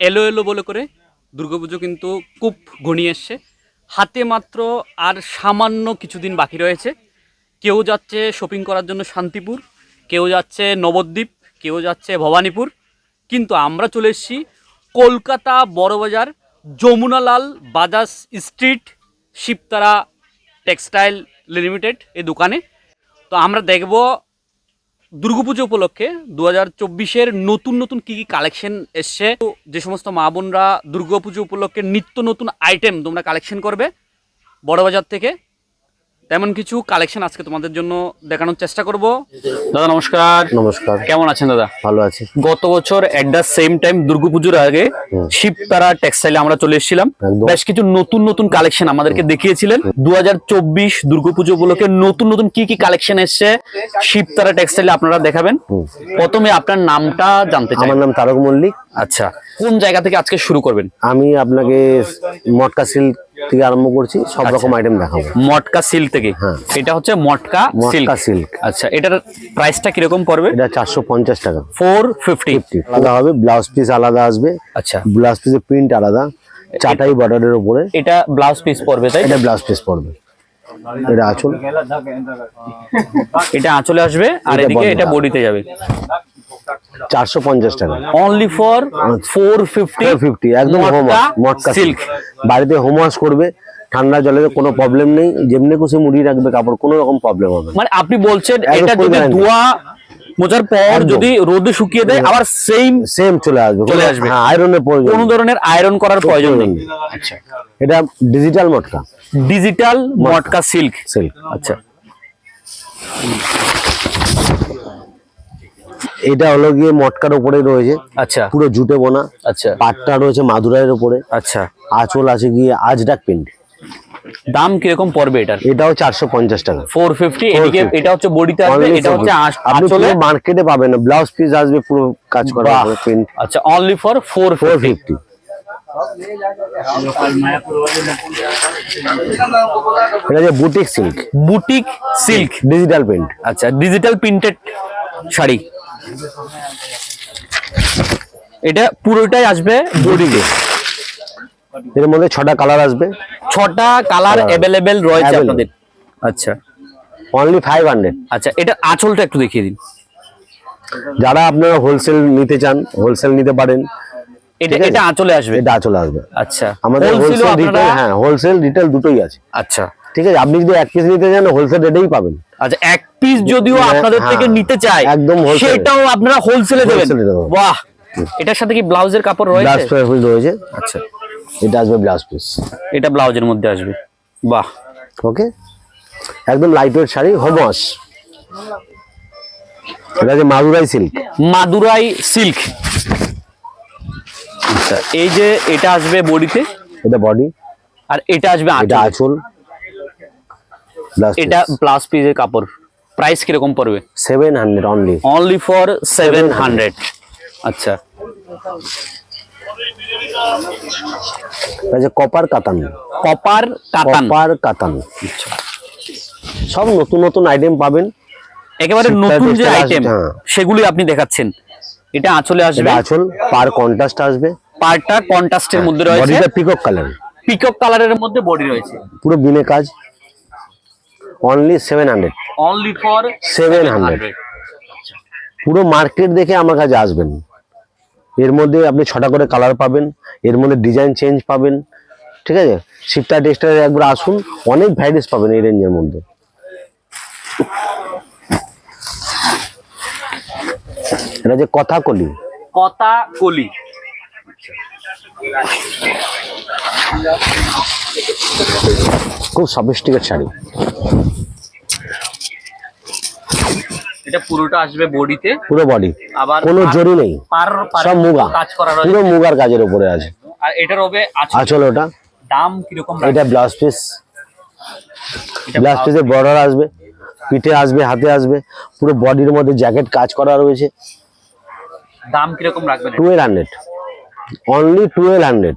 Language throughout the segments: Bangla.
এলো এলো বলে করে দুর্গাপুজো কিন্তু খুব ঘনিয়ে এসছে। হাতে মাত্র আর সামান্য কিছুদিন বাকি রয়েছে। কেউ যাচ্ছে শপিং করার জন্য শান্তিপুর, কেউ যাচ্ছে নবদ্বীপ, কেউ যাচ্ছে ভবানীপুর। কিন্তু আমরা চলে এসেছি Kolkata Burrabazar Jamunalal Bajaj street Shivtara textile limited এই দোকানে। তো আমরা দেখব দুর্গাপুজো উপলক্ষে দু হাজার চব্বিশের নতুন নতুন কি কি কালেকশন এসছে? তো যে সমস্ত মা বোনরা দুর্গাপুজো উপলক্ষে নিত্য নতুন আইটেম তোমরা কালেকশন করবে বড়বাজার থেকে। তেমন কিছু কালেকশন আজকে তোমাদের জন্য দেখানোর চেষ্টা করব। দাদা নমস্কার। নমস্কার। কেমন আছেন দাদা? ভালো আছি। গত বছর এট দ্য সেম টাইম দুর্গাপুজোর আগে শিবতারা টেক্সটাইলে আমরা চলে এসেছিলাম। বেশ কিছু নতুন নতুন কালেকশন আমাদেরকে দেখিয়েছিলেন। দু হাজার চব্বিশ দুর্গাপুজো উপলক্ষে নতুন নতুন কি কি কালেকশন এসছে শিবতারা টেক্সটাইলে আপনারা দেখাবেন। প্রথমে আপনার নামটা জানতে চাই। আমার নাম তারক মল্লিক। আচ্ছা কোন জায়গা থেকে আজকে শুরু করবেন? আমি আপনাকে মটকা সিল্ক থেকে আরম্ভ করছি সব রকম আইটেম দেখাবো। মটকা সিল্ক থেকে? হ্যাঁ। এটা হচ্ছে মটকা সিল্ক সিল্ক আচ্ছা এটার প্রাইসটা কীরকম পড়বে? এটা চারশো পঞ্চাশ টাকা। ফোর ফিফটি আলাদা হবে ব্লাউজ পিস আলাদা আসবে। আচ্ছা। ব্লাউজ পিসের প্রিন্ট আলাদা। চাটাই বর্ডারের উপরে। এটা ব্লাউজ পিস পড়বে তাই এটা ব্লাউজ পিস পড়বে। এটা আচল। এটা আঁচলে আসবে আর এদিকে এটা বডিতে যাবে। চারশো পঞ্চাশ টাকা। Only for four fifty fifty একদম হোম মটকা সিল্ক বাড়িতে হোম করবে ঠান্ডা জলের কোনো প্রবলেম নেই যেমনি খুশি মুড়ি রাখবে কাপড় কোনো রকম প্রবলেম হবে মানে আপনি বলছেন এটা যদি ধোয়া মোজার পর যদি রোদে শুকিয়ে দেয় আবার সেম সেম চলে আসবে। চলে আসবে। হ্যাঁ আয়রনের প্রয়োজন কোনো ধরনের আয়রন করার প্রয়োজন নেই। নেই। এটা ডিজিটাল মটকা। ডিজিটাল মটকা। সিল্ক সিল্ক আচ্ছা। এটা হলো গিয়ে মটকার উপরে রয়েছে। আচ্ছা। পুরো জুটে বোনা। আচ্ছা। পাটটা রয়েছে মাদুরাইয়ের উপরে। আচ্ছা। আঁচল আছে গিয়ে আজডাক প্রিন্ট। দাম কীরকম পড়বে এটার? এটাও চারশো পঞ্চাশ টাকা। ফোর ফিফটি এটা হচ্ছে বডিতে আসবে এটা হচ্ছে 450 আঁচ- আপনি আঁচলে মার্কেটে পাবেন না। ব্লাউজ পিস আসবে পুরো কাজ করা। প্রিন্ট আচ্ছা only for four four fifty fifty এটা যে boutique silk boutique silk digital print আচ্ছা ডিজিটাল প্রিন্টেড শাড়ি। এটা পুরোটাই আসবে বডিতে এর মধ্যে ছটা কালার আসবে। ছটা কালার। অ্যাভেলেবেল রয়েছে। আপনাদের। আচ্ছা। অনলি ফাইভ হান্ড্রেড আচ্ছা এটা আঁচলটা একটু দেখিয়ে দিন। যারা আপনারা হোলসেল নিতে চান হোলসেল নিতে পারেন এটা এটা আঁচলে আসবে। এটা চলে আসবে। আচ্ছা। আমাদের হোলসেল রিটেল হ্যাঁ হোলসেল রিটেল দুটোই আছে। আচ্ছা। ঠিক আছে? আপনি যদি এক পিস নিতে চান হোলসেল রেটেই পাবেন। আচ্ছা এক পিস যদিও হ্যাঁ, আপনাদের থেকে হ্যাঁ, নিতে চাই একদম। সেটাও আপনারা হোলসেলে দেবেন। বাহ! এটার সাথে কি ব্লাউজের কাপড় ব্লাউজ রয়েছে পিস রয়েছে। আচ্ছা। এটা আসবে ব্লাউজ পিস এটা ব্লাউজের মধ্যে আসবে। বাহ! ওকে একদম light weight sari home wash এটা আছে মাদুরাই সিল্ক মাদুরাই সিল্ক আচ্ছা। এই যে এটা আসবে বডিতে? এটা বডি আর এটা আসবে আঁচলে। এটা ব্লাউজ পিসের কাপড়। প্রাইস কীরকম পড়বে? Seven hundred only only for seven hundred আচ্ছা। Copper katan. Copper katan. Copper katan. সব নতুন নতুন আইটেম পাবেন। একেবারে নতুন যে আইটেম হ্যাঁ। সেগুলি আপনি দেখাচ্ছেন। এটা আঁচলে আসবে। আঁচল পার কন্ট্রাস্ট আসবে। পারটা কন্ট্রাস্টের মধ্যে রয়েছে। বডিটা পিকক কালার পিকক কালারের মধ্যে বডি রয়েছে। পুরো বিনে কাজ। Only seven hundred only for 700 পুরো মার্কেট দেখে আমার কাছে আসবেন। এর মধ্যে আপনি ছটা করে কালার পাবেন এর মধ্যে ডিজাইন চেঞ্জ পাবেন। ঠিক আছে? শিপটা টেক্সটাইল একবার আসুন অনেক ভ্যারাইটিস পাবেন এই রেঞ্জের মধ্যে। এটা যে কথা কলি। কথা কলি। খুব সফিস্টিকেট শাড়ি। এটা পুরোটা আসবে বডিতে। পুরো বডি আবার কোনো জরি নেই। পার সব মুগা। কাজ করা রয়েছে। পুরো মুগার কাজের উপরে আছে। আর এটার হবে আচল। ওটা দাম কীরকম এটা ব্লাউজ পিস ব্লাউজ পিসে বর্ডার আসবে। পিঠে আসবে হাতে আসবে। পুরো বডির মধ্যে জ্যাকেট কাজ করা রয়েছে। দাম কীরকম রাখবেন twelve hundred only twelve hundred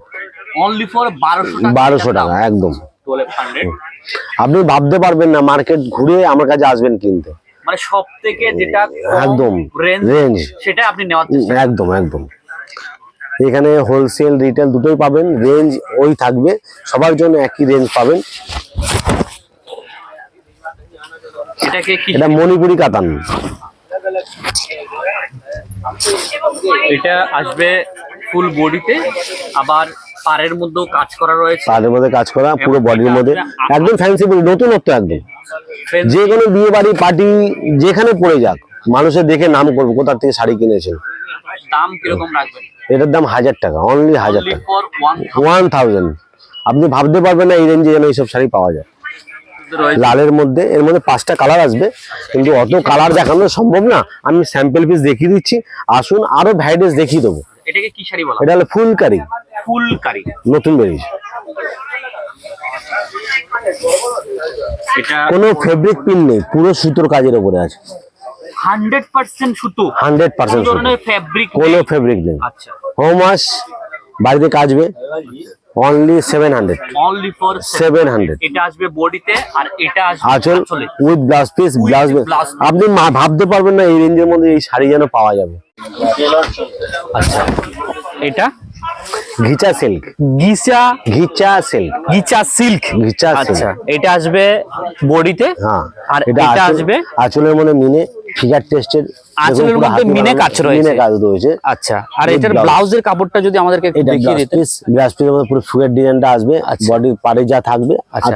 only for বারোশো টাকা। বারোশো টাকা একদম। টুয়েলভ হান্ড্রেড আপনি ভাবতে পারবেন না মার্কেট ঘুরে আমার কাছে আসবেন কিনতে। মানে সব থেকে যেটা একদম রেঞ্জ সেটা আপনি নেওয়ার একদম একদম। এখানে হোলসেল রিটেল দুটোই পাবেন রেঞ্জ ওই থাকবে সবার জন্য একই রেঞ্জ পাবেন। এটা মণিপুরি কাতান। এটা আসবে ফুল বডিতে আবার পাড়ের মধ্যেও কাজ করা রয়েছে। মধ্যে কাজ করা পুরো বডির মধ্যে। একদম ফ্যান্সি নতুনত্ব একদম। যে কোনো বিয়ে বাড়ি পার্টি যেখানে পড়ে যাক মানুষের দেখে নাম করব কোথা থেকে শাড়ি কিনেছেন। দাম কীরকম রাখবেন? এটার দাম হাজার টাকা অনলি হাজার টাকা। ওয়ান থাউজেন্ড আপনি ভাবতে পারবেন না এই রেঞ্জে যেন এইসব শাড়ি পাওয়া যায়। লালের মধ্যে এর মধ্যে পাঁচটা কালার আসবে কিন্তু অত কালার দেখানো সম্ভব না। আমি স্যাম্পল পিস দেখিয়ে দিচ্ছি। আসুন আরও ভ্যারাইটিস দেখিয়ে দেবো। এটাকে কি শাড়ি বলা এটা হলো ফুলকারি। ফুলকারি নতুন বেরিয়েছে এটা কোনো ফেব্রিক পিন নেই পুরো সুতোর কাজের উপরে আছে। হান্ড্রেড পার্সেন্ট সুতো। হান্ড্রেড কোন পার্সেন্ট ধরনের ফ্যাব্রিক কোনো ফেব্রিক নেই। আচ্ছা। হোম ওয়াশ বাড়িতে কাচবে only seven hundred only for seven hundred এটা আসবে বডিতে আর এটা আসবে আঁচল আঁচলে। উইথ ব্লাউজ পিস ব্লাউজ আপনি ভাবতে পারবেন না এই রেঞ্জের মধ্যে এই শাড়ি যেন পাওয়া যাবে। আচ্ছা। এটা? Ghicha silk. Ghicha silk. Ghicha silk. Ghicha আচ্ছা এটা আসবে বডিতে হ্যাঁ আর এটা এটা আসবে আঁচলের মধ্যে মিনে ফিগার টেস্টের আঁচলের মধ্যে মিনে কাজ রয়েছে। মিনে কাজ রয়েছে। আচ্ছা আর এটার ব্লাউজের কাপড়টা যদি আমাদেরকে একটু দেখিয়ে দিতেন। ব্লাউজ পিসের মধ্যে পুরো ফুয়ের ডিজাইনটা আসবে আচ্ছা। বডির পাড়ে যা থাকবে আচ্ছা,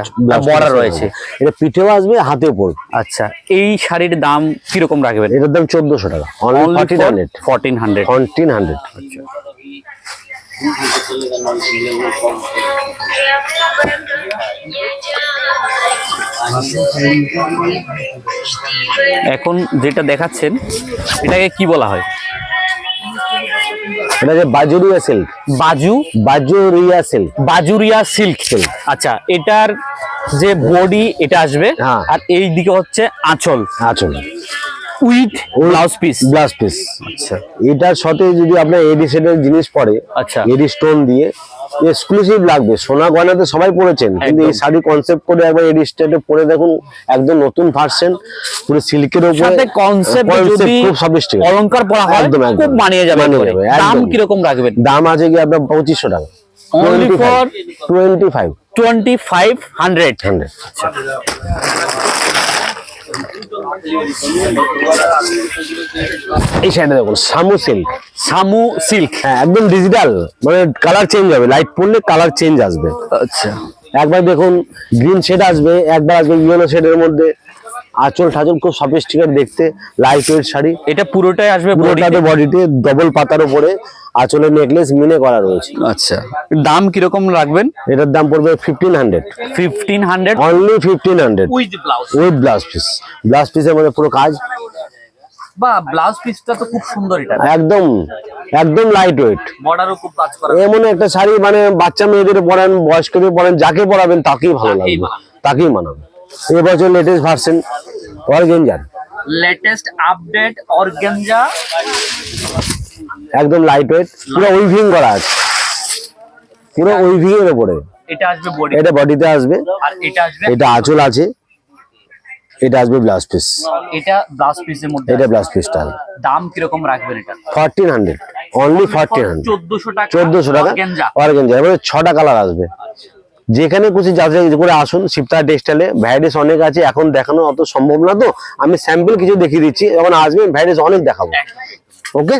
রয়েছে। এটা পিঠেও আসবে হাতেও পড়বে। আচ্ছা এই শাড়ির দাম কীরকম রাখবেন? এটার দাম চোদ্দশো টাকা। Only fourteen hundred fourteen hundred fourteen hundred এখন যেটা দেখাচ্ছেন এটাকে কি বলা হয়? এটা যে বাজুরিয়া সিল্ক। বাজু? Bajuria silk. Bajuria silk silk আচ্ছা এটার যে বডি এটা আসবে হ্যাঁ। আর এই দিকে হচ্ছে আঁচল। আচল। With blouse piece? Blouse piece আচ্ছা। এটার সাথে যদি আপনার এডি সেটের জিনিস পরে আচ্ছা। এডি স্টোন দিয়ে এক্সক্লুসিভ লাগবে। সোনা সবাই পরেছেন কিন্তু এই শাড়ি কনসেপ্ট করে একবার এডি স্টেটে পরে দেখুন একদম নতুন ভার্সন পুরো সিল্কের উপরে সাথে কনসেপ্ট যদি খুব অলংকার পরা হয় একদম। খুব মানিয়ে যাবে দাম রাখবেন? দাম আছে কি আপনার পঁচিশশো টাকা। Only for twenty five twenty five hundred hundred এই শাড়িটা দেখুন সামু সিল্ক সামু সিল্ক হ্যাঁ একদম ডিজিটাল মানে কালার চেঞ্জ হবে লাইট পড়লে কালার চেঞ্জ আসবে। আচ্ছা। একবার দেখুন গ্রিন শেড আসবে একবার আসবে ইয়েলো শেডের মধ্যে। আঁচল ঠাচল খুব সফিস্টিকেট দেখতে লাইট ওয়েট শাড়ি। এটা পুরোটাই আসবে পুরোটাতে বডিতে ডবল পাতার উপরে আঁচলের নেকলেস মিনে করা রয়েছে। আচ্ছা। দাম কীরকম রাখবেন? এটার দাম পড়বে fifteen hundred fifteen hundred only fifteen hundred with blouse with blouse piece blouse পিসের মধ্যে পুরো কাজ। বা ব্লাউজ পিসটা তো খুব সুন্দর এটা। একদম একদম লাইট ওয়েট বর্ডারও খুব কাজ করা। এমন একটা শাড়ি মানে বাচ্চা মেয়েদের পরান বয়স্কদের পরান যাকে পরাবেন তাকেই ভালো লাগবে। তাকেই মানাবে। এবছর latest version organza latest update organza একদম লাইট ওয়েট পুরো উইভিং করা আছে। পুরো উইভিং এর উপরে। এটা আসবে বডি এটা বডিতে আসবে। আর এটা আসবে? এটা আঁচল আছে। এটা আসবে ব্লাউজ পিস এটা ব্লাউজ পিসের মধ্যে এটা ব্লাউজ পিসটা দাম কীরকম রাখবেন এটা? Fourteen hundred only fourteen hundred চোদ্দশো টাকা। চোদ্দশো টাকা। অর্গেঞ্জার এবারে ছটা কালার আসবে। যেখানে খুশি যাচাই করে আসুন শিবতা টেক্সটাইলে ভ্যারাইটিস অনেক আছে এখন দেখানো অত সম্ভব না তো। আমি স্যাম্পল কিছু দেখিয়ে দিচ্ছি যখন আসবেন ভ্যারাইটিস অনেক দেখাবো। ওকে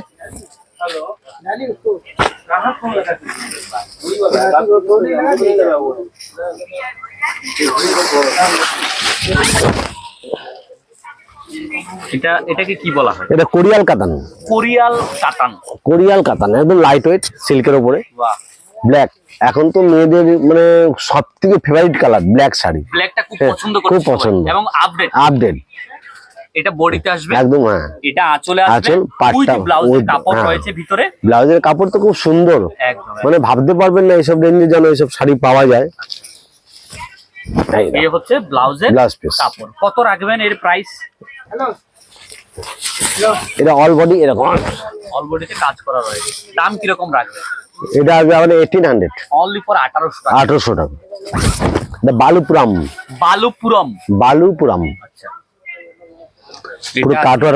এটা এটাকে কি বলা হয়? এটা কোরিয়াল কাতান। কোরিয়াল কাতান। কোরিয়াল কাতান একদম লাইট ওয়েট সিল্কের উপরে। বাহ। ব্ল্যাক এখন তো মেয়েদের মানে সব থেকে ফেভারিট কালার ব্ল্যাক শাড়ি। ব্ল্যাকটা খুব হ্যাঁ, পছন্দ খুব পছন্দ। এবং আপডেট আপডেট এটা বডিতে আসবে। একদম হ্যাঁ। এটা আঁচলে আসবে। আঁচল, পাটটা, উইথ ব্লাউজের কাপড় হ্যাঁ। রয়েছে ভিতরে। ব্লাউজের কাপড় তো খুব সুন্দর। মানে ভাবতে পারবেন না এইসব রেঞ্জে যেন এইসব শাড়ি পাওয়া যায়। এই হচ্ছে ব্লাউজের কাপড়। কত রাখবেন এর প্রাইস এটা অল বডি এরকম। অল বডিতে কাজ করা রয়েছে। দাম কীরকম রাখবেন? এটা আসবে আমাদের এইটিন হান্ড্রেড অনলি ফর আঠারোশো টাকা। আঠারোশো টাকা। এটা বালুপুরাম। বালুপুরম। বালুপুরাম। আচ্ছা।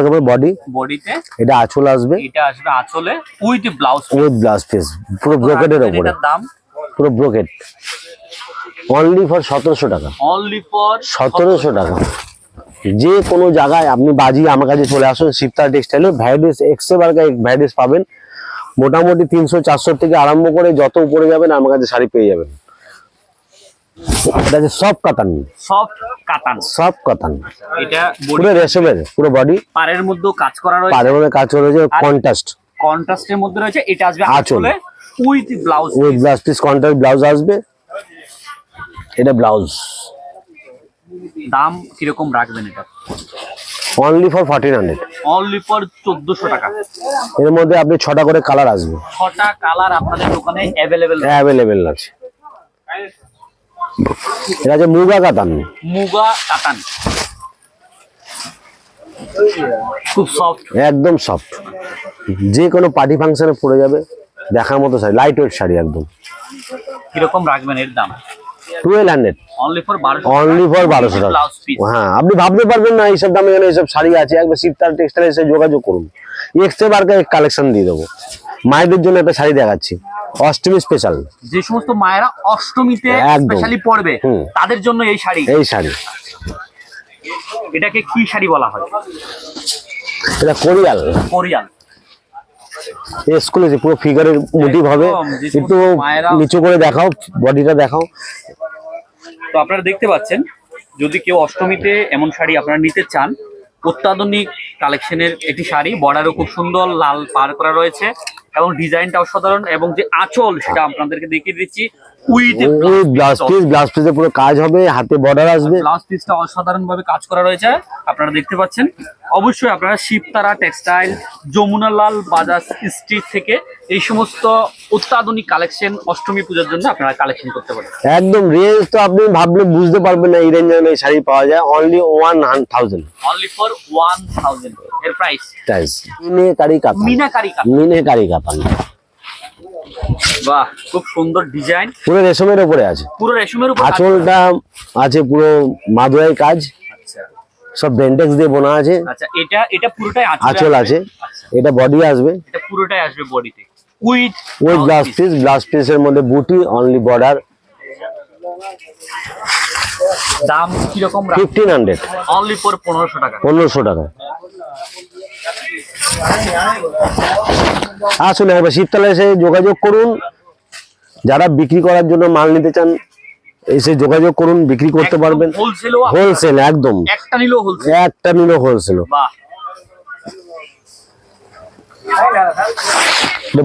পুরো বডি বডিতে? এটা আঁচল আসবে। এটা আসবে আঁচলে with blouse with blouse piece পুরো ব্রোকেটের এটার দাম? পুরো ব্রোকেট অনলি ফর সতেরোশো টাকা। অনলি ফর সতেরোশো টাকা। যে কোনো জায়গায় আপনি বাজি আমার কাছে চলে আসুন। শিবতার টেক্সটাইলে ভ্যারাইটিস এক্সে বার ভ্যারাইটিস পাবেন। মোটামুটি তিনশো চারশো থেকে আরম্ভ করে যত উপরে যাবেন আমার কাছে শাড়ি পেয়ে যাবেন। এটা সব কাতান। সফট কাতান। সব কাতান। এটা পুরো রেশমের পুরো বডি। পাড়ের মধ্যেও কাজ করা রয়েছে। পারে মধ্যে কাজ করে রয়েছে কন্ট্রাস্ট কন্ট্রাস্টের মধ্যে রয়েছে এটা আসবে আঁচলে। With blouse with blouse piece contrast blouse আসবে। এটা ব্লাউজ দাম কীরকম রাখবেন এটা? Only for fourteen hundred only for চোদ্দশো টাকা। এর মধ্যে আপনি ছটা করে কালার আসবে। ছটা কালার আপনাদের দোকানে অ্যাভেলেবেল অ্যাভেলেবেল আছে। এটা হচ্ছে মুগা কাতান। মুগা কাতান। খুব সফট একদম সফট যে কোনো পার্টি ফাংশনে পরে যাবে। দেখার মতো শাড়ি লাইট ওয়েট শাড়ি একদম। কীরকম রাখবেন এর দাম? টুয়েলভ হান্ড্রেড অনলি ফর বারোশো অনলি ফর বারোশো টাকা। হ্যাঁ আপনি ভাবতে পারবেন না এইসব দামে যেন এইসব শাড়ি আছে। একবার শীতকাল টেক্সটাইল এসে যোগাযোগ করুন। এক্সট্রা বারকে কালেকশন দিয়ে দেবো। মায়েদের জন্য একটা শাড়ি দেখাচ্ছি। অষ্টমী স্পেশাল যে সমস্ত মায়েরা অষ্টমীতে। স্পেশালি পড়বে তাদের জন্য এই শাড়ি। এই শাড়ি। এটাকে কি শাড়ি বলা হয়? এটা কোরিয়াল। কোরিয়ান এক্সক্লুসিভ পুরো ফিগারের মোটিভ হবে। যে একটু নিচু করে দেখাও বডিটা দেখাও। তো আপনারা দেখতে পাচ্ছেন যদি কেউ অষ্টমীতে এমন শাড়ি আপনারা নিতে চান অত্যাধুনিক কালেকশনের একটি শাড়ি বর্ডারও খুব সুন্দর লাল পার করা রয়েছে এবং ডিজাইনটা অসাধারণ এবং যে আঁচল সেটা আপনাদেরকে দেখিয়ে দিচ্ছি উইথ ব্লাউজ পিস ব্লাউজ পিসে পুরো কাজ হবে হাতে বর্ডার আসবে। ব্লাউজ পিসটা অসাধারণ ভাবে কাজ করা রয়েছে আপনারা দেখতে পাচ্ছেন। অবশ্যই আপনারা শিবতারা টেক্সটাইল যমুনালাল বাজার স্ট্রিট থেকে এই সমস্ত অত্যাধুনিক কালেকশন অষ্টমী পূজার জন্য আপনারা কালেকশন করতে পারেন। একদম রেঞ্জ তো আপনি ভাবলে বুঝতে পারবেন না এই রেঞ্জে এই শাড়ি পাওয়া যায়। Only one thousand only for one thousand এর প্রাইস প্রাইস মিনে কারি কাতান মিনাকারি কাজ মিনে কারি কাতান বাহ খুব সুন্দর ডিজাইন। পুরো রেশমের উপরে আছে। পুরো রেশমের উপর আঁচলটা আছে পুরো মাদুরাই কাজ। আচ্ছা। সব বেন্টেক্স দিয়ে বোনা আছে। আচ্ছা এটা এটা পুরোটাই আঁচলে আছে। আচ্ছা, এটা বডি আসবে। এটা পুরোটাই আসবে বডিতে উইথ ওই ব্লাউজ পিস ব্লাউজ পিসের মধ্যে বুটি অনলি বর্ডার দাম কীরকম ফিফটিন হান্ড্রেড অনলি ফর পনেরোশো টাকা। পনেরোশো টাকা। আসুন একবার শীতকালে এসে যোগাযোগ করুন। যারা বিক্রি করার জন্য মাল নিতে চান এসে যোগাযোগ করুন বিক্রি করতে পারবেন। হোলসেল একদম। একটা নিল হোলসেল একটা নিল হোলসেল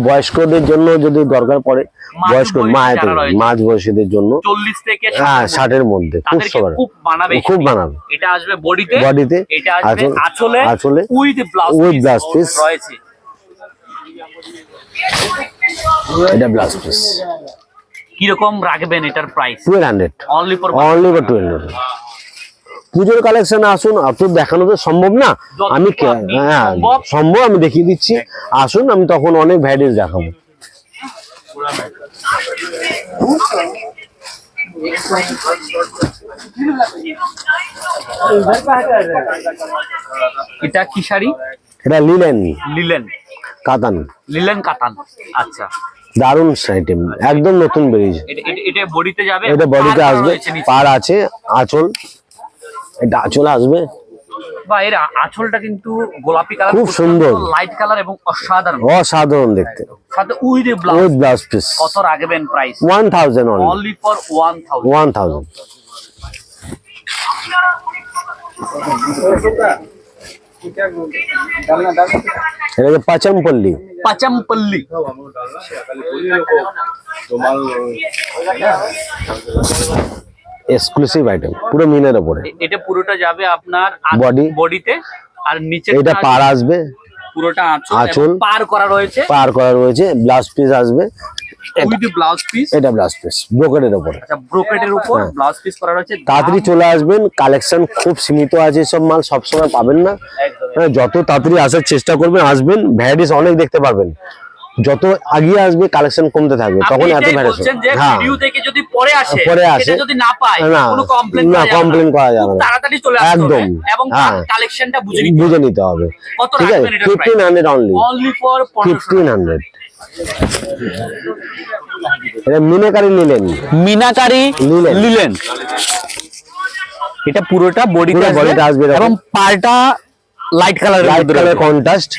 বয়স্কদের জন্য যদি দরকার পড়ে বয়স্ক বয়সী মা যারা রয়েছে। মাঝ বয়সীদের জন্য চল্লিশ থেকে হ্যাঁ ষাটের মধ্যে খুব সবার। খুব। মানাবে এটা আসবে বডিতে বডিতে এটা আসবে আঁচল- আঁচলে আঁচলে উইথ ব্লাউজ with রয়েছে। এটা ব্লাউজ পিস কীরকম রাখবেন এটার price twelve hundred only for only for twelve পুজোর কালেকশন আসুন অত দেখানো তো সম্ভব না। আমি হ্যাঁ সম্ভব। সম্ভব আমি দেখিয়ে দিচ্ছি। আসুন আমি তখন অনেক ভ্যারাইটিস দেখাবো। এটা কি শাড়ি? এটা লিলেন। লিলেন। কাতান। লিলেন কাতান। আচ্ছা। দারুণ আইটেম একদম নতুন বেরিয়েছে এটা বডিতে যাবে? এটা বডিতে আসবে পার আছে আঁচল। এটা আঁচল আসবে। বা এর আঁচলটা কিন্তু গোলাপি কালার খুব সুন্দর। লাইট কালার এবং অসাধারণ। অসাধারণ দেখতে। সাথে with with blouse blouse piece কত রাখবেন price one thousand only for এটা পাচমপল্লি। পাচামপল্লি। এক্সক্লুসিভ আইটেম পুরো মিনের ওপরে। এটা পুরোটা যাবে আপনার Body। বডিতে আর নিচে এটা পার আসবে। পুরোটা আঁচল। পার করা রয়েছে। পার করা রয়েছে ব্লাউজ পিস আসবে। উইথ ব্লাউজ এটা ব্লাউজ পিস ব্রোকেটের ওপরে। আচ্ছা ব্রোকেটের উপর হ্যাঁ। ব্লাউজ পিস করা রয়েছে। তাড়াতাড়ি চলে আসবেন কালেকশন খুব সীমিত আছে সব মাল সবসময় পাবেন না। হ্যাঁ, যত তাড়াতাড়ি আসার চেষ্টা করবেন আসবেন ভ্যারাইটিস অনেক দেখতে পারবেন যত আগিয়ে আসবে কালেকশন কমতে থাকবে তখন এত ভ্যারাইটি হ্যাঁ। যদি পরে আসে পরে আসে, যদি না পায় না, কোনো কমপ্লেন না, complain করা যাবে না। তাড়াতাড়ি চলে আসবে একদম, এবং হ্যাঁ। কালেকশনটা বুঝে নিতে বুঝে নিতে হবে। ঠিক আছে? অনলি ফর এটা মিনাকারি নিলেন। মিনাকারি লিলেন। লিলেন এটা পুরোটা body তে আসবে। এবং পালটা লাইট কালারের লাইট কালার কন্ট্রাস্ট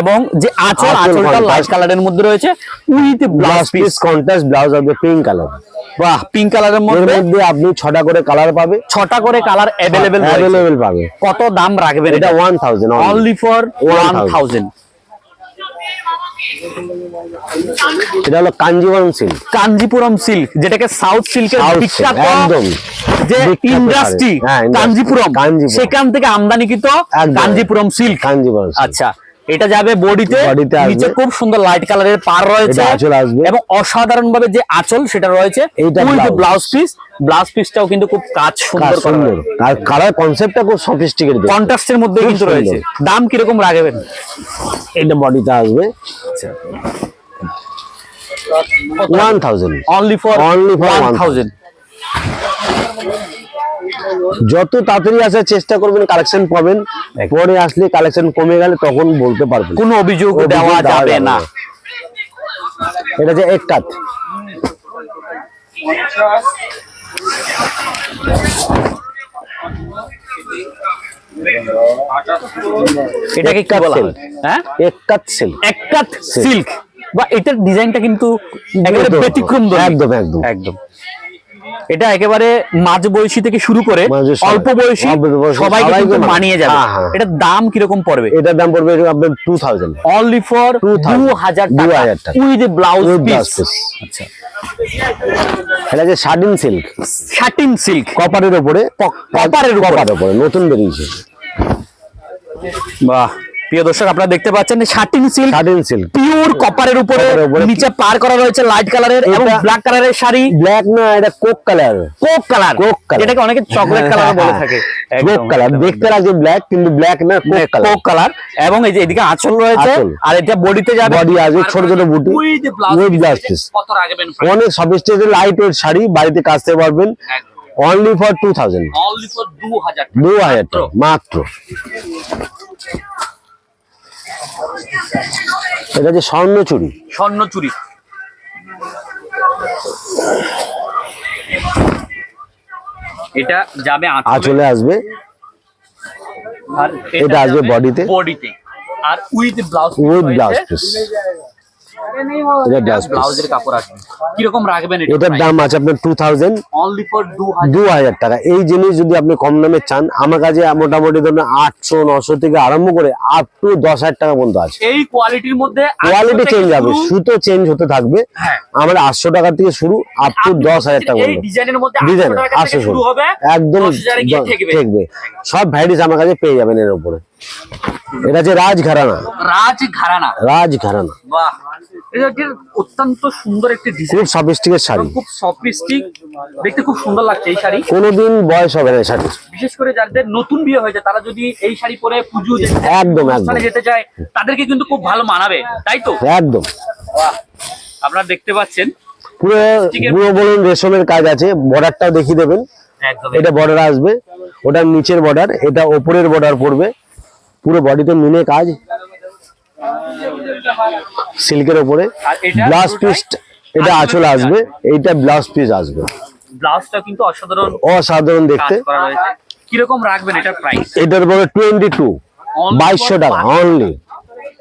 এবং যে আঁচল আঁচল আঁচলটা। লাইট কালারের মধ্যে রয়েছে with blouse piece contrast blouse হবে পিঙ্ক কালার বাহ পিঙ্ক কালারের মধ্যে আপনি ছটা করে কালার পাবে। ছটা করে কালার অ্যাভেলেবেল অ্যাভেলেবেল পাবে। কত দাম রাখবেন এটা ওয়ান থাউজেন্ড অনলি ফর 1000 এটা হলো কাঞ্জিবরম সিল্ক কাঞ্জিপুরম সিল্ক যেটাকে সাউথ সিল্কের বিখ্যাত একদম। যে ইন্ডাস্ট্রি হ্যাঁ। কাঞ্জিপুরম। কাঞ্জিপুরম। সেখান থেকে আমদানিকৃত। Kanchipuram silk Kanjivaram silk। আচ্ছা। এটা যাবে বডিতে। নিচে খুব সুন্দর লাইট কালারের পার রয়েছে। এবং অসাধারণ ভাবে যে আঁচল সেটা রয়েছে। ব্লাউজ পিস ব্লাউজ পিসটাও কিন্তু খুব কাজ সুন্দর সুন্দর। আর কালার কনসেপ্টটা খুব সফিস্টিকেটেড কন্ট্রাস্টের মধ্যে কিন্তু রয়েছে। দাম কীরকম রাখবেন? এটা বডিতে আসবে। One thousand only for Only for one 1000 thousand যত তাড়াতাড়ি আসার চেষ্টা করবেন কালেকশন পাবেন। পরে আসলে কালেকশন কমে গেলে তখন বলতে পারবেন। কোনো অভিযোগ দেওয়া যাবে না। এটা যে এক কাত। এটাকে কি বলা হয়? হ্যাঁ? এক কাত সিল্ক একাত সিল্ক বা এটার ডিজাইনটা কিন্তু একেবারে ব্যতিক্রম একদম, একদম। একদম। এটা একেবারে মাঝ বয়সী থেকে শুরু করে মাঝ অল্প বয়সী সবাই কিন্তু মানিয়ে যাবে। হ্যাঁ, হ্যাঁ। এটার দাম কীরকম পড়বে? এটার দাম পড়বে আপনার টু থাউজেন্ড অনলি ফর 2000 দু হাজার 2000 টাকা। উইথ ব্লাউজ পিস আচ্ছা। এটা যে সিল্ক শাটিন সিল্ক কপারের উপরে। কপারের উপরে। নতুন বেরিয়েছে। বাহ। প্রিয় দর্শক আপনারা দেখতে পাচ্ছেন satin silk satin silk. Pure কপারের উপরে নিচে পার করা রয়েছে লাইট কালারের এবং ব্ল্যাক কালারের শাড়ি। ব্ল্যাক না এটা coke colour. Coke colour. Coke colour. এটাকে অনেকে চকলেট কালার বলে থাকে। Coke colour. দেখতে লাগছে ব্ল্যাক কিন্তু ব্ল্যাক না কোক কালার। Coke colour. এবং এই যে এদিকে আঁচল রয়েছে আর এটা বডিতে যাবে। বডি আসবে ছোট ছোট বুটি। blouse কত রাখবেন অনেক সফিস্টিকেটেড লাইট ওয়েট শাড়ি বাড়িতে কাচতে পারবেন। Only for two thousand only for 2000 দু হাজার মাত্র। এটা যে স্বর্ণ চুরি। স্বর্ণ চুরি। এটা যাবে আঁচলে। আসবে। আর এটা আসবে বডিতে। বডিতে আর with blouse with blouse piece এটা ব্লাউজ পিস ব্লাউজের কাপড় আসবে কীরকম রাখবেন এটা এটার দাম আছে আপনার টু থাউজেন্ড অনলি ফর 2000 দু হাজার টাকা। এই জিনিস যদি আপনি কম দামে চান আমার কাছে মোটামুটি ধরুন আটশো নশো থেকে আরম্ভ করে আপ টু দশ হাজার টাকা পর্যন্ত আছে। এই কোয়ালিটির মধ্যে কোয়ালিটি চেঞ্জ হবে। সুতো চেঞ্জ হতে থাকবে। হ্যাঁ। আমরা আটশো টাকা থেকে শুরু আপ টু আপনি দশ হাজার টাকা এই ডিজাইনের মধ্যে ডিজাইন 800 টাকা শুরু হবে একদম 10,000। ঠেকবে। সব ভ্যারাইটিস আমার কাছে পেয়ে যাবেন এর উপরে। এটা যে রাজ ঘরানা। রাজ ঘরানা। রাজ ঘরানা। বাহ। এটা হচ্ছে অত্যন্ত সুন্দর একটি ডিজাইন খুব সফিস্টিকেট শাড়ি। খুব সফিস্টিক দেখতে খুব সুন্দর লাগছে এই শাড়ি। কোনোদিন বয়স হবে না শাড়ি বিশেষ করে যাদের নতুন বিয়ে হয়েছে তারা যদি এই শাড়ি পরে পুজো একদম, একদম। যেতে চায় তাদেরকে কিন্তু খুব ভালো মানাবে। তাই তো? একদম। বাহ। আপনারা দেখতে পাচ্ছেন। পুরো পুরো বলুন রেশমের কাজ আছে বর্ডারটাও দেখিয়ে দেবেন। এটা বর্ডার আসবে। ওটা নিচের বর্ডার এটা ওপরের বর্ডার পড়বে। পুরো বডিতে মিনে কাজ সিল্কের ওপরে। ব্লাউজ পিস এটা আঁচল আসবে এইটা ব্লাউজ পিস আসবে। ব্লাউজটা কিন্তু অসাধারণ অসাধারণ দেখতে। কীরকম রাখবেন এটার প্রাইস এটার পরে টোয়েন্টি টু বাইশশো টাকা অনলি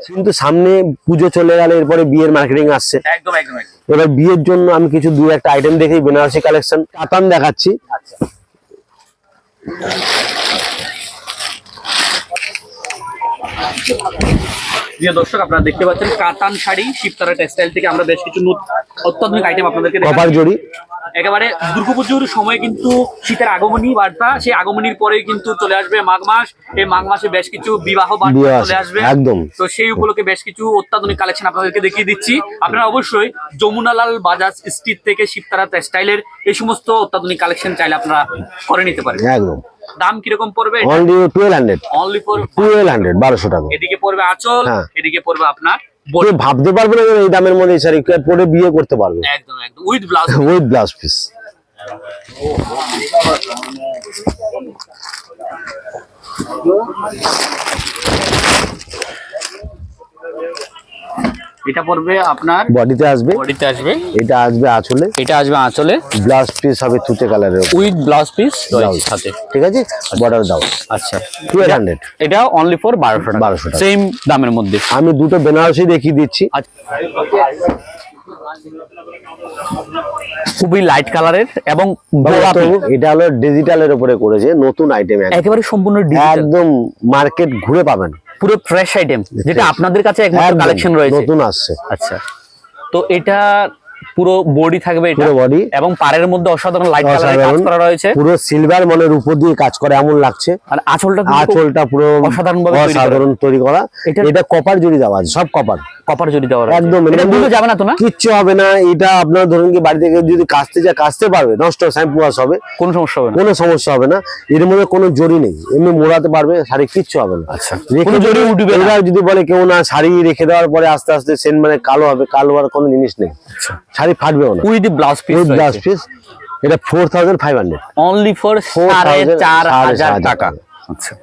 কিন্তু সামনে পুজো চলে গেলে এরপরে বিয়ের মার্কেটিং আসছে। একদম একদম একদম। এবার বিয়ের জন্য আমি কিছু দু একটা আইটেম দেখেই বেনারসি কালেকশন কাতান দেখাচ্ছি। আচ্ছা। প্রিয় দর্শক আপনারা দেখতে পাচ্ছেন কাতান শাড়ি শিবতারা টেক্সটাইল থেকে আমরা বেশ কিছু অত্যাধুনিক আইটেম আপনাদেরকে কপার জড়ি। একেবারে দুর্গাপুজোর সময় কিন্তু শীতের আগমনী বার্তা সেই আগমনীর পরে কিন্তু চলে আসবে মাঘ মাস। এই মাঘ মাসে বেশ কিছু বিবাহ বার্তা চলে আসবে। একদম। তো সেই উপলক্ষে বেশ কিছু অত্যাধুনিক কালেকশন আপনাদেরকে দেখিয়ে দিচ্ছি। আপনারা অবশ্যই যমুনালাল বাজাজ স্ট্রিট থেকে শিবতারা টেক্সটাইলের এই সমস্ত অত্যাধুনিক কালেকশন চাইলে আপনারা করে নিতে পারেন। একদম। দাম কীরকম পড়বে? Only twelve hundred only for twelve hundred বারোশো টাকা। এদিকে পড়বে আঁচল হ্যাঁ। এদিকে পড়বে আপনার ভাবতে পারবে না এই দামের মধ্যে সারি শাড়ি পরে বিয়ে করতে পারবে। একদম একদম। With blouse with blouse piece এটা পড়বে আপনার বডিতে আসবে। বডিতে আসবে। এটা আসবে আঁচলে। এটা আসবে আঁচলে। ব্লাউজ পিস হবে তুতে কালারের উইথ ব্লাউজ পিস সাথে। ঠিক আছে? বর্ডার দাও আচ্ছা। টু হান্ড্রেড এটা অনলি ফর বারোশো 1200 সেম দামের মধ্যে। আমি দুটো বেনারসি দেখিয়ে দিচ্ছি। আচ্ছা। খুবই লাইট কালারের এবং এটা হলো ডিজিটালের উপরে করেছে। নতুন আইটেম একেবারে সম্পূর্ণ একদম মার্কেট ঘুরে পাবেন। পুরো ফ্রেশ আইটেম যেটা আপনাদের কাছে একমাত্র কালেকশন রয়েছে। নতুন আসছে। আচ্ছা। তো এটা পুরো বডি থাকবে এটা পুরো বডি এবং পাড়ের মধ্যে অসাধারণ লাইট কালার কাজ করা রয়েছে। পুরো সিলভার মনের উপর দিয়ে কাজ করে এমন লাগছে। আর আঁচলটা আঁচলটা পুরো অসাধারণ ভাবে। অসাধারণ তৈরি করা। এটা- এটা কপার জুড়ি দেওয়া আছে সব কপার কপার জড়ি দেওয়া একদম এটা এটা যাবে না তো না কিচ্ছু হবে না এটা আপনার ধরুন কি বাড়ি থেকে যদি কাচতে যা কাচতে পারবে নষ্ট শ্যাম্পু ওয়াশ হবে। কোনো সমস্যা হবে না। কোনো সমস্যা হবে না। এর মধ্যে কোনো জড়ি নেই। এমনি মোড়াতে পারবে শাড়ি কিচ্ছু হবে না। আচ্ছা। কোনো জড়ি উঠবে না। এরা যদি বলে কেউ না শাড়ি রেখে দেওয়ার পরে আস্তে আস্তে সেন মানে কালো হবে কালো হওয়ার কোনো জিনিস নেই। আচ্ছা। শাড়ি ফাটবেও না। With blouse piece with blouse piece এটা four thousand five hundred only for সাড়ে চার হাজার টাকা। আচ্ছা।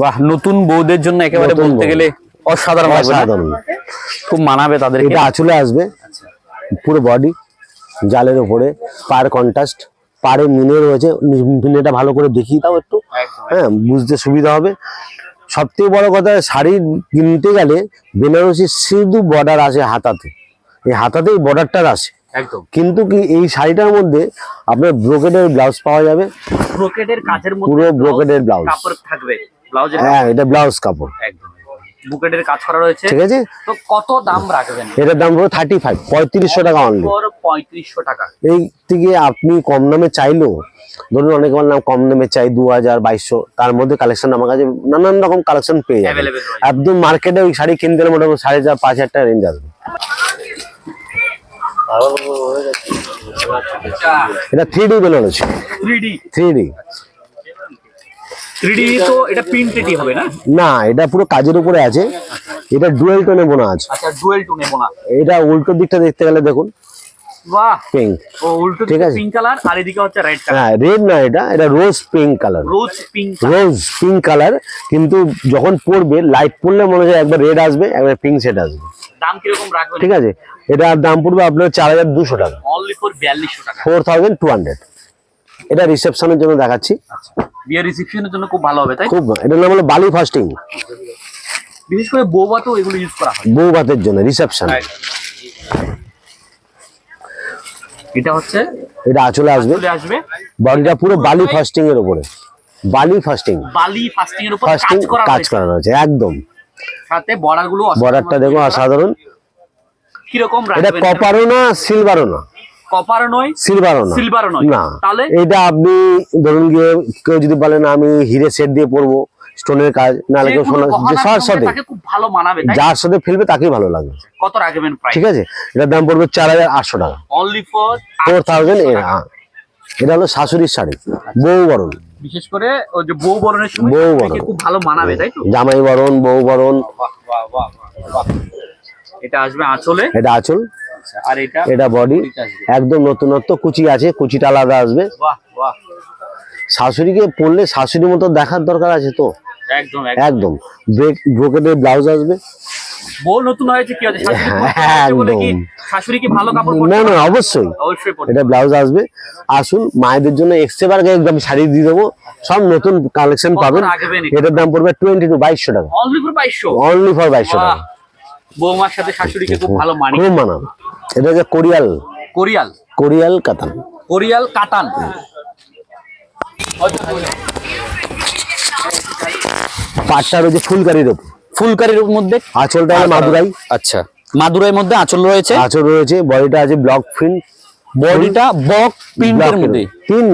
বাহ নতুন বৌদের জন্য একেবারে বলতে গেলে অসাধারণ? অসাধারণ। খুব মানাবে তাদের এটা আঁচলে আসবে। পুরো বডি জালের উপরে পার কন্ট্রাস্ট পারে মিনে রয়েছে। মিনেটা ভালো করে দেখিয়ে দাও একটু। হ্যাঁ বুঝতে সুবিধা হবে। সব থেকে বড় কথা শাড়ি কিনতে গেলে বেনারসি শুধু বর্ডার আসে হাতাতে। এই হাতাতেই বর্ডারটার আসে। একদম। কিন্তু কি এই শাড়িটার মধ্যে আপনার ব্রোকেডের ব্লাউজ পাওয়া যাবে? ব্রোকেডের কাজের মধ্যে পুরো brocade ব্লাউজ। কাপড় থাকবে। ব্লাউজের হ্যাঁ এটা ব্লাউজ কাপড়। একদম। বুকেটের কাজ করা রয়েছে। ঠিক আছে? তো কত দাম রাখবেন? এটার দাম পড়বে থার্টি ফাইভ পঁয়ত্রিশশো টাকা অনলি পঁয়ত্রিশশো টাকা। এই থেকে আপনি কম দামে চাইলেও ধরুন অনেকে কম দামে চাই দু হাজার বাইশশো। তার মধ্যে কালেকশন আমার কাছে নানান রকম কালেকশন পেয়ে রয়েছে। একদম মার্কেটে ওই শাড়ি কিনতে গেলে মোটামুটি সাড়ে চার পাঁচ হাজার টাকা রেঞ্জ আসবে। এটা three D three D three D three D তো এটা প্রিন্টেডই হবে না? না এটা পুরো কাজের উপরে আছে। এটা ডুয়েল টোনে বোনা আছে। আচ্ছা ডুয়েল টু নেব না এটা উল্টো দিকটা দেখতে গেলে দেখুন। বাহ! পিঙ্ক ও উল্টো ঠিক আছে। পিঙ্ক কালার আর এদিকে হচ্ছে রেড কালার হ্যাঁ রেড না এটা এটা rose pink colour rose pink rose pink colour কিন্তু যখন পড়বে লাইট পড়লে মনে হয় একবার রেড আসবে একবার পিঙ্ক সেট আসবে। দাম কীরকম রাখবেন? ঠিক আছে? এটার দাম পড়বে আপনার চার হাজার দুশো টাকা। ফর থাউজেন্ড টু হান্ড্রেড এটা রিসেপশনের জন্য দেখাচ্ছি। আচ্ছা। বিয়ের রিসেপশনের জন্য খুব ভালো হবে তাই খুব এটার নাম হলো বালি ফাস্টিং বিশেষ করে বৌবাতেও এগুলো ইউজ করা হয়। বউ জন্য রিসেপশন এটা হচ্ছে? এটা আঁচলে আসবে। আসবে। বডিটা পুরো বালি ফাস্টিং এর উপরে। বালি ফাস্টিং বালি ফাস্টিং এর উপর কাজ করা একদম। সাথে বর্ডারটা দেখো অসাধারণ। কীরকম এটা কপারও না সিলভারও না। কপার নয় সিলভারও না। সিলভারও নয়। না। তাহলে? এটা আপনি ধরুন গিয়ে কেউ যদি বলেন আমি হিরে সেট দিয়ে পরবো স্টোনের কাজ নাহলে কেউ সোনা যে গহনার সবার সঙ্গে সাথে ভালো মানাবে যার সাথে ফেলবে তাকেই ভালো লাগবে। কত রাখবেন ঠিক আছে? এটার দাম পড়বে চার হাজার আটশো টাকা। অনলি ফর ফোর থাউজেন্ড এটা হলো শাশুড়ির শাড়ি বউ বরণ। বিশেষ করে ওই যে বউ বরণের সময় বউ বরণ। খুব ভালো মানাবে তাই তো? জামাই বরণ বউ বরণ। বাহ বাহ, বাহ। এটা আসবে আঁচলে? এটা আঁচল। আচ্ছা, আর এটা? এটা বডি। একদম নতুনত্ব কুচি আছে কুচিটা আলাদা আসবে। বাহ বাহ। শাশুড়িকে পরলে শাশুড়ির মতো দেখার দরকার আছে তো? একদম একদম। একদম। ব্রেক ব্রোকেটের ব্লাউজ আসবে। বউ নতুন হয়েছে কি আছে? শাশুড়ি হ্যাঁ, কি। ভালো কাপড় না না অবশ্যই। অবশ্যই এটা ব্লাউজ আসবে। আসুন মায়েদের জন্য এক্সট্রা একদম শাড়ি দিয়ে দেবো। সব নতুন কালেকশন পাবেন। এটার দাম পড়বে টোয়েন্টি টু বাইশশো টাকা। অনলি ফর বাইশশো? অনলি ফর বাইশশো টাকা। বৌমার সাথে শাশুড়িকে খুব ভালো মানি। খুব এটা হচ্ছে কোরিয়াল। কোরিয়াল। কোরিয়াল কাতান। কোরিয়াল কাতান। পাটটা রয়েছে ফুলকারির ওপর ফুলকারির মধ্যে? আঁচলটা হলো মাদুরাই। আচ্ছা। মাদুরাইয়ের মধ্যে আঁচল রয়েছে? আঁচল রয়েছে বডিটা আছে ব্লক প্রিন্ট। বডিটা বক প্রিন্টের মধ্যে।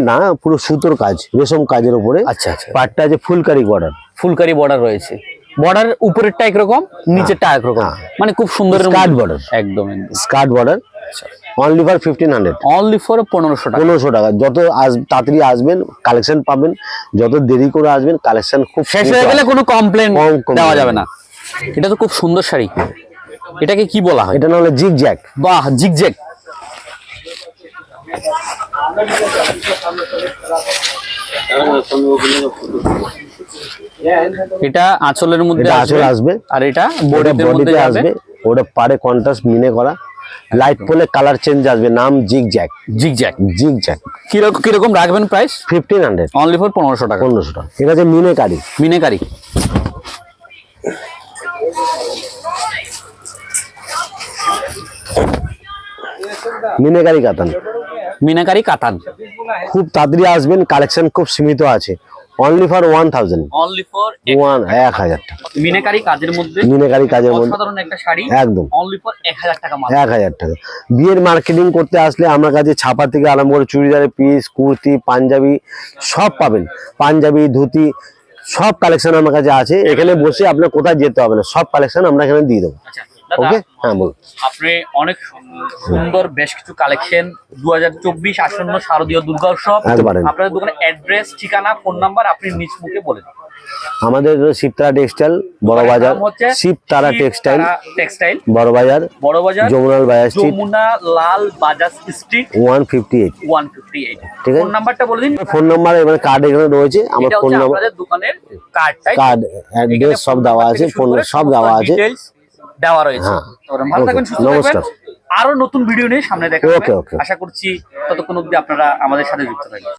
না পুরো সুতোর কাজ রেশম কাজের উপরে। আচ্ছা আচ্ছা। পাটটা আছে ফুলকারি বর্ডার। ফুলকারি বর্ডার রয়েছে। বর্ডার উপরেরটা একরকম নিচেরটা একরকম হ্যাঁ। মানে খুব সুন্দর Skirt বর্ডার একদম skirt border only for fifteen hundred only for পনেরোশো টাকা। পনেরোশো টাকা। যত আস তাড়াতাড়ি আসবেন কালেকশন পাবেন যত দেরি করে আসবেন কালেকশন খুব শেষ হয়ে গেলে কোনো কমপ্লেন কম দেওয়া যাবে না। এটা তো খুব সুন্দর শাড়ি। এটাকে কি বলা হয়? এটা না হলে জিগ জ্যাক বাহ জিগজ্যাগ এটা আঁচলের মধ্যে আঁচল আসবে। আর এটা বডিতে মধ্যে আসবে। ওটা পারে কন্ট্রাস্ট মিনে করা। লাইট পড়লে কালার চেঞ্জ আসবে নাম জিগ জ্যাক জিগজ্যাগ জিগ জ্যাক কীরকম কীরকম রাখবেন price fifteen hundred only for পনেরোশো টাকা। পনেরোশো টাকা। এটা হচ্ছে মিনে কারি। মিনেকারি মিনেকারি কাতান। মিনাকারি কাতান। খুব তাড়াতাড়ি আসবেন কালেকশন খুব সীমিত আছে। Only for one thousand only for one এক হাজার টাকা। মিনাকারি কাজের মধ্যে মিনেকারি কাজের মধ্যে। অসাধারণ একটা শাড়ি। একদম। অনলি ফর এক হাজার টাকা মাত্র। এক হাজার টাকা। বিয়ের মার্কেটিং করতে আসলে আমার কাছে ছাপা থেকে আরম্ভ করে চুড়িদারের পিস কুর্তি পাঞ্জাবি সব পাবেন। পাঞ্জাবি ধুতি সব কালেকশন আমার কাছে আছে। এখানে বসে আপনার কোথায় যেতে হবে না সব কালেকশন আমরা এখানে দিয়ে দেবো। আচ্ছা ওকে হ্যাঁ বলুন। আপনি অনেক সুন্দর বেশ কিছু কালেকশন দু হাজার চব্বিশ আসন্ন শারদীয় দুর্গা উৎসব। আপনাদের দোকানে অ্যাড্রেস ঠিকানা ফোন নাম্বার আপনি নিজ মুখে বলে দিন। আমাদের শিবতারা টেক্সটাইল বড় বাজার শিবতারা টেক্সটাইল টেক্সটাইল বড় বাজার বড় বাজার যমুনাল বাজার street Jamuna Lal Bazar street one fifty eight one fifty eight ঠিক আছে। ফোন নাম্বারটা বলে দিন। ফোন নাম্বার এবার কার্ড এখানে রয়েছে আমার ফোন নাম্বার দোকানের কার্ডটাই কার্ড অ্যাড্রেস সব দেওয়া আছে ফোন সব দেওয়া আছে। দেওয়া রয়েছে। হ্যাঁ। ভালো থাকবেন সুস্থ থাকবেন। আরও নতুন ভিডিও নিয়ে সামনে দেখা হবে। আশা করছি ততক্ষণ অব্দি আপনারা আমাদের সাথে যুক্ত থাকবেন।